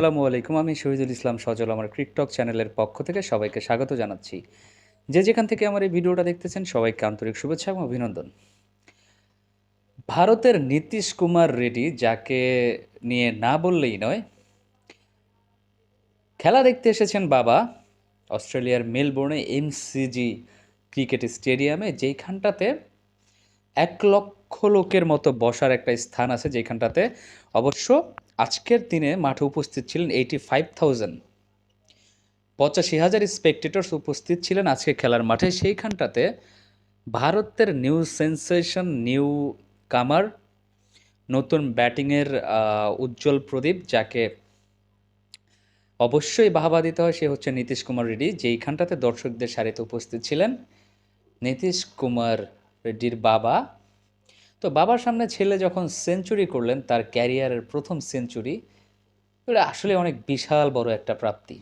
আসসালামু আলাইকুম, আমি শহীদুল ইসলাম সজল, আমার ক্রিকটক চ্যানেলের পক্ষ থেকে সবাইকে স্বাগত জানাচ্ছি। যে যেখান থেকে আমার এই ভিডিওটা দেখতেছেন, সবাইকে আন্তরিক শুভেচ্ছা এবং অভিনন্দন। ভারতের নীতিশ কুমার রেড্ডি, যাকে নিয়ে না বললেই নয়, খেলা দেখতে এসেছেন বাবা, অস্ট্রেলিয়ার মেলবোর্নে এমসিজি ক্রিকেট স্টেডিয়ামে, যেইখানটাতে এক লক্ষ লোকের মতো বসার একটা স্থান আছে যেখানটাতে অবশ্য আজকের দিনে মাঠে উপস্থিত ছিলেন এইটি ফাইভ থাউজেন্ড পঁচাশি হাজার স্পেকটেটর্স উপস্থিত ছিলেন আজকে খেলার মাঠে। সেইখানটাতে ভারতের নিউ সেন্সেশন নিউ কামার, নতুন ব্যাটিংয়ের উজ্জ্বল প্রদীপ, যাকে অবশ্যই বাহবা দিতে হয়, সে হচ্ছে নীতিশ কুমার রেড্ডি। যেইখানটাতে দর্শকদের সারিতে উপস্থিত ছিলেন নীতিশ কুমার রেড্ডির বাবা। তো বাবার সামনে ছেলে যখন সেঞ্চুরি করলেন, তার ক্যারিয়ারের প্রথম সেঞ্চুরি, এটা আসলে অনেক বিশাল বড় একটা প্রাপ্তি।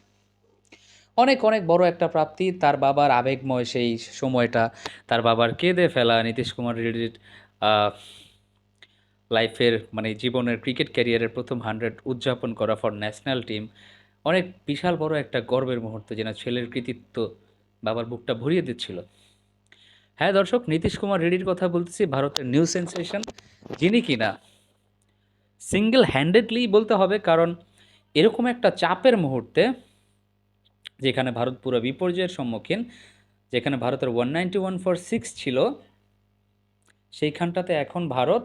অনেক অনেক বড় একটা প্রাপ্তি। তার বাবার আবেগময় সেই সময়টা, তার বাবার কেঁদে ফেলা নীতিশ কুমার রেড্ডির লাইফের মানে জীবনের ক্রিকেট ক্যারিয়ারের প্রথম হান্ড্রেড উদযাপন করা ফর ন্যাশনাল টিম, অনেক বিশাল বড় একটা গর্বের মুহূর্ত যেন ছেলের কৃতিত্ব বাবার বুকটা ভরিয়ে দিচ্ছিল। হ্যাঁ দর্শক, নীতিশ কুমার রেড্ডির কথা বলতেছি, ভারতের নিউ সেন্সেশন। যিনি কিনা সিঙ্গেল হ্যান্ডেডলি বলতে হবে, কারণ এরকম একটা চাপের মুহূর্তে যেখানে ভারত পুরো বিপর্যয়ের সম্মুখীন, যেখানে ভারতের one ninety one for six ছিল, সেইখানটাতে এখন ভারত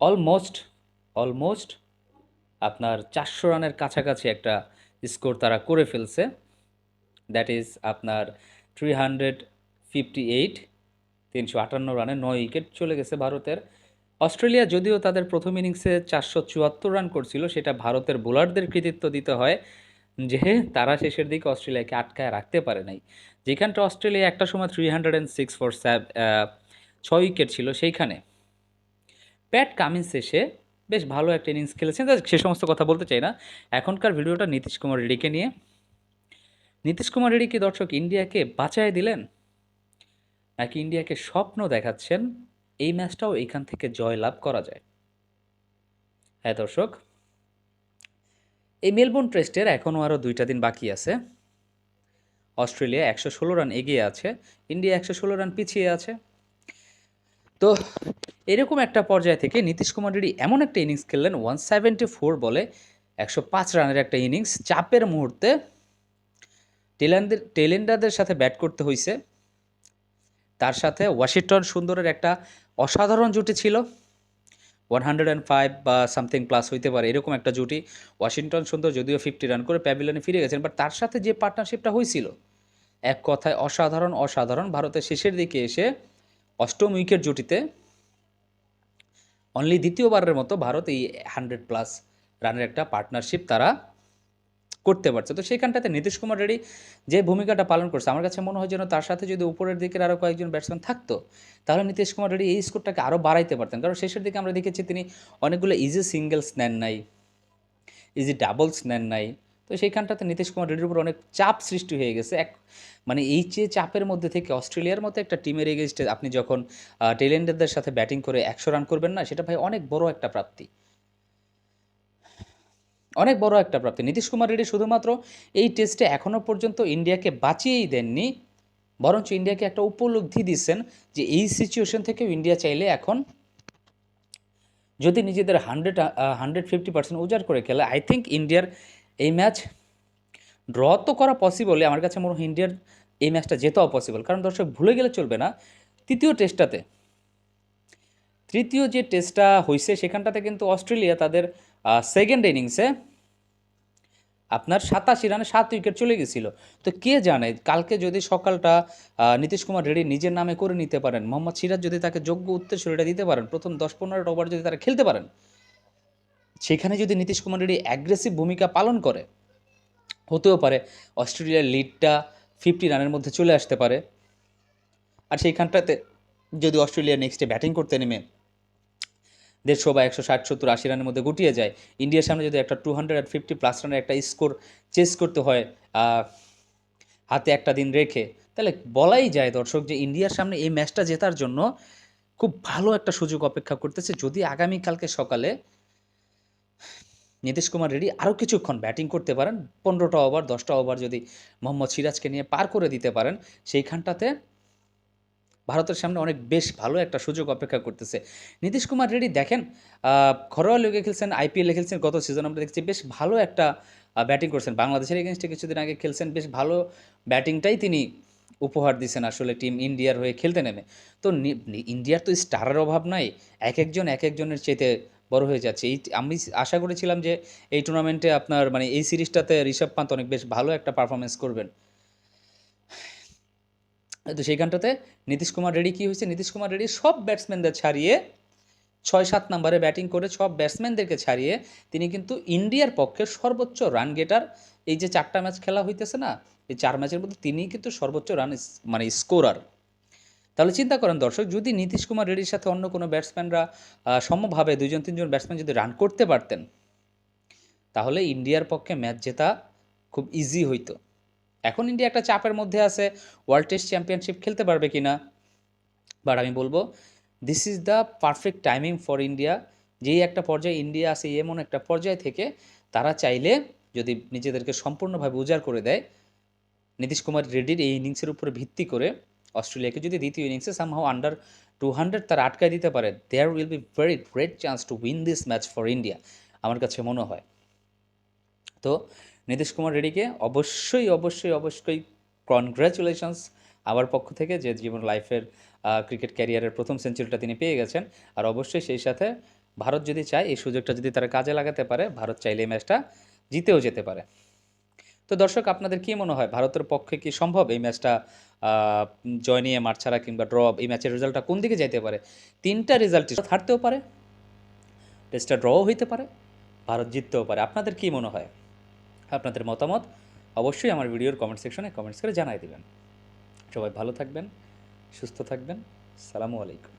অলমোস্ট অলমোস্ট আপনার চারশো রানের কাছাকাছি একটা স্কোর তারা করে ফেলছে। দ্যাট ইজ আপনার থ্রি হান্ড্রেড ফিফটি এইট, তিনশো আটান্ন রানে নয় উইকেট চলে গেছে ভারতের। অস্ট্রেলিয়া যদিও তাদের প্রথম ইনিংসে চারশো চুয়াত্তর রান করছিল, সেটা ভারতের বোলারদের কৃতিত্ব দিতে হয় যে তারা শেষের দিকে অস্ট্রেলিয়াকে আটকায় রাখতে পারে নাই। যেখানটা অস্ট্রেলিয়া একটা সময় three hundred and six for ছয় উইকেট ছিল সেইখানে। প্যাট কামিন্স এসে বেশ ভালো একটা ইনিংস খেলেছেন। সে সমস্ত কথা বলতে চাই না। এখনকার ভিডিওটা নীতিশ কুমার রেড্ডিকে নিয়ে। নীতিশ কুমার রেড্ডি কি দর্শক ইন্ডিয়াকে বাঁচায় দিলেন? নাকি ইন্ডিয়াকে স্বপ্ন দেখাচ্ছেন, এই ম্যাচটাও এখান থেকে জয় লাভ করা যায়। হ্যাঁ দর্শক, এই মেলবোর্ন টেস্টের এখনও আরও দুইটা দিন বাকি আছে। অস্ট্রেলিয়া একশো ষোলো রান এগিয়ে আছে, ইন্ডিয়া একশো ষোলো রান পিছিয়ে আছে। তো এরকম একটা পর্যায় থেকে নীতিশ কুমার এমন একটা ইনিংস খেললেন, ওয়ান সেভেন্টি ফোর বলে একশো পাঁচ রানের একটা ইনিংস। চাপের মুহূর্তে টেলেন্ডার টেলেন্ডারদের সাথে ব্যাট করতে হয়েছে তার সাথে ওয়াশিংটন সুন্দরের একটা অসাধারণ জুটি ছিল। ওয়ান হান্ড্রেড অ্যান্ড ফাইভ বা সামথিং প্লাস হইতে পারে, এরকম একটা জুটি। ওয়াশিংটন সুন্দর যদিও ফিফটি রান করে প্যাভিলিয়নে ফিরে গেছেন বাট তার সাথে যে পার্টনারশিপটা হয়েছিল, এক কথায় অসাধারণ অসাধারণ, ভারতের শেষের দিকে এসে অষ্টম উইকেট জুটিতে অনলি দ্বিতীয়বারের মতো ভারত এই হান্ড্রেড প্লাস রানের একটা পার্টনারশিপ তারা করতে পারছে। তো সেইখানটাতে নীতিশ কুমার রেড্ডি যে ভূমিকাটা পালন করছে, আমার কাছে মনে হয় যেন তার সাথে যদি উপরের দিকের আরও কয়েকজন ব্যাটসম্যান থাকতো, তাহলে নীতিশ কুমার রেড্ডি এই স্কোরটাকে আরও বাড়াইতে পারতেন। কারণ শেষের দিকে আমরা দেখেছি তিনি অনেকগুলো ইজি সিঙ্গেলস নেন নাই ইজি ডাবলস নেন নাই। তো সেইখানটাতে নীতিশ কুমার রেড্ডির উপর অনেক চাপ সৃষ্টি হয়ে গেছে। এক মানে এই যে চাপের মধ্যে থেকে অস্ট্রেলিয়ার মতো একটা টিমের এগেনস্টে আপনি যখন টেলেন্ডারদের সাথে ব্যাটিং করে একশো রান করবেন না, সেটা ভাই অনেক বড় একটা প্রাপ্তি। অনেক বড় একটা প্রাপ্তি। নীতিশ কুমার রেড্ডি শুধুমাত্র এই টেস্টে এখনও পর্যন্ত ইন্ডিয়াকে বাঁচিয়েই দেননি, বরঞ্চ ইন্ডিয়াকে একটা উপলব্ধি দিচ্ছেন যে এই সিচুয়েশন থেকেও ইন্ডিয়া চাইলে এখন যদি নিজেদের হান্ড্রেড হান্ড্রেড ফিফটি পার্সেন্ট উজাড় করে খেলে আই থিঙ্ক ইন্ডিয়ার এই ম্যাচ ড্র তো করা পসিবলই আমার কাছে মনে হয় ইন্ডিয়ার এই ম্যাচটা জেতাও পসিবল কারণ দর্শক, ভুলে গেলে চলবে না। তৃতীয় টেস্টটাতে তৃতীয় যে টেস্টটা হয়েছে সেখানটাতে কিন্তু অস্ট্রেলিয়া তাদের সেকেন্ড ইনিংসে আপনার সাতাশি রানে সাত উইকেট চলে গেছিল। তো কে জানে, কালকে যদি সকালটা নীতিশ কুমার রেড্ডি নিজের নামে করে নিতে পারেন, মোহাম্মদ সিরাজ যদি তাকে যোগ্য উত্তর উত্তরসূরিটা দিতে পারেন, প্রথম দশ পনেরোটা ওভার যদি তারা খেলতে পারেন, সেখানে যদি নীতিশ কুমার রেড্ডি অ্যাগ্রেসিভ ভূমিকা পালন করে, হতেও পারে, অস্ট্রেলিয়ার লিডটা ফিফটি রানের মধ্যে চলে আসতে পারে। আর সেইখানটাতে যদি অস্ট্রেলিয়া নেক্সটে ব্যাটিং করতে নেমে দেড়শো বা একশো ষাট সত্তর আশি রানের মধ্যে গুটিয়ে যায়। ইন্ডিয়ার সামনে যদি একটা two hundred and fifty plus রানের একটা স্কোর চেস করতে হয় হাতে একটা দিন রেখে, তাহলে বলাই যায় দর্শক যে ইন্ডিয়ার সামনে এই ম্যাচটা জেতার জন্য খুব ভালো একটা সুযোগ অপেক্ষা করতেছে। যদি আগামীকালকে সকালে নীতিশ কুমার রেড্ডি আরও কিছুক্ষণ ব্যাটিং করতে পারেন, পনেরোটা ওভার দশটা ওভার যদি মোহাম্মদ সিরাজকে নিয়ে পার করে দিতে পারেন, সেইখানটাতে ভারতের সামনে অনেক বেশ ভালো একটা সুযোগ অপেক্ষা করতেছে। নীতিশ কুমার রেড্ডি দেখেন ঘরোয়া লিগে খেলছেন আইপিএলে খেলছেন, গত সিজন আমরা দেখছি বেশ ভালো একটা ব্যাটিং করছেন। বাংলাদেশের এগেনস্টে কিছুদিন আগে খেলছেন, বেশ ভালো ব্যাটিংটাই তিনি উপহার দিয়েছেন আসলে টিম ইন্ডিয়ার হয়ে খেলতে নেমে। তো ইন্ডিয়ার তো স্টারের অভাব নাই, এক একজন, এক একজনের চেতে বড় হয়ে যাচ্ছে। এই আমি আশা করেছিলাম যে এই টুর্নামেন্টে আপনার মানে এই সিরিজটাতে ঋষভ পান্ত অনেক বেশ ভালো একটা পারফরমেন্স করবেন। তো সেইখানটাতে নীতিশ কুমার রেড্ডি কী হয়েছে? নীতিশ কুমার রেড্ডি সব ব্যাটসম্যানদের ছাড়িয়ে ছয় সাত নম্বরে ব্যাটিং করে সব ব্যাটসম্যানদেরকে ছাড়িয়ে তিনি কিন্তু ইন্ডিয়ার পক্ষে সর্বোচ্চ রান গেটার এই যে চারটা ম্যাচ খেলা হইতেছে না, এই চার ম্যাচের মধ্যে তিনিই কিন্তু সর্বোচ্চ রান মানে স্কোরার তাহলে চিন্তা করেন দর্শক, যদি নীতিশ কুমার রেড্ডির সাথে অন্য কোনো ব্যাটসম্যানরা সমভাবে দুজন তিনজন ব্যাটসম্যান যদি রান করতে পারতেন, তাহলে ইন্ডিয়ার পক্ষে ম্যাচ জেতা খুব ইজি হইতো। এখন ইন্ডিয়া একটা চাপের মধ্যে আছে ওয়ার্ল্ড টেস্ট চ্যাম্পিয়নশিপ খেলতে পারবে কি না বাট আমি বলব this is the perfect timing for India যেই একটা পর্যায়ে ইন্ডিয়া আছে, এমন একটা পর্যায় থেকে তারা চাইলে যদি নিজেদেরকে সম্পূর্ণভাবে উজাড় করে দেয়, নীতিশ কুমার রেড্ডির এই ইনিংসের উপরে ভিত্তি করে অস্ট্রেলিয়াকে যদি দ্বিতীয় ইনিংসে সামহাও আন্ডার টু হান্ড্রেড তারা আটকায় দিতে পারে there will be very great chance to win this match for India আমার কাছে মনে হয়। তো নীতিশ কুমার রেড্ডিকে অবশ্যই অবশ্যই অবশ্যই কনগ্রাচুলেশনস আমার পক্ষ থেকে যে জীবন লাইফের ক্রিকেট ক্যারিয়ারের প্রথম সেঞ্চুরিটা তিনি পেয়ে গেছেন। আর অবশ্যই সেই সাথে ভারত যদি চায়, এই সুযোগটা যদি তারা কাজে লাগাতে পারে, ভারত চাইলে এই ম্যাচটা জিতেও যেতে পারে। তো দর্শক, আপনাদের কি মনে হয়, ভারতের পক্ষে কি সম্ভব এই ম্যাচটা জয় নিয়ে মাঠ ছাড়া কিংবা ড্র এই ম্যাচের রেজাল্টটা কোন দিকে যেতে পারে? তিনটা রেজাল্ট হারতেও পারে টেস্টটা ড্রও হইতে পারে, ভারত জিততেও পারে। আপনাদের কি মনে হয়? আপনাদের মতামত অবশ্যই আমার ভিডিওর কমেন্ট সেকশনে কমেন্টস করে জানাই দেবেন। সবাই ভালো থাকবেন, সুস্থ থাকবেন। সালামু আলাইকুম।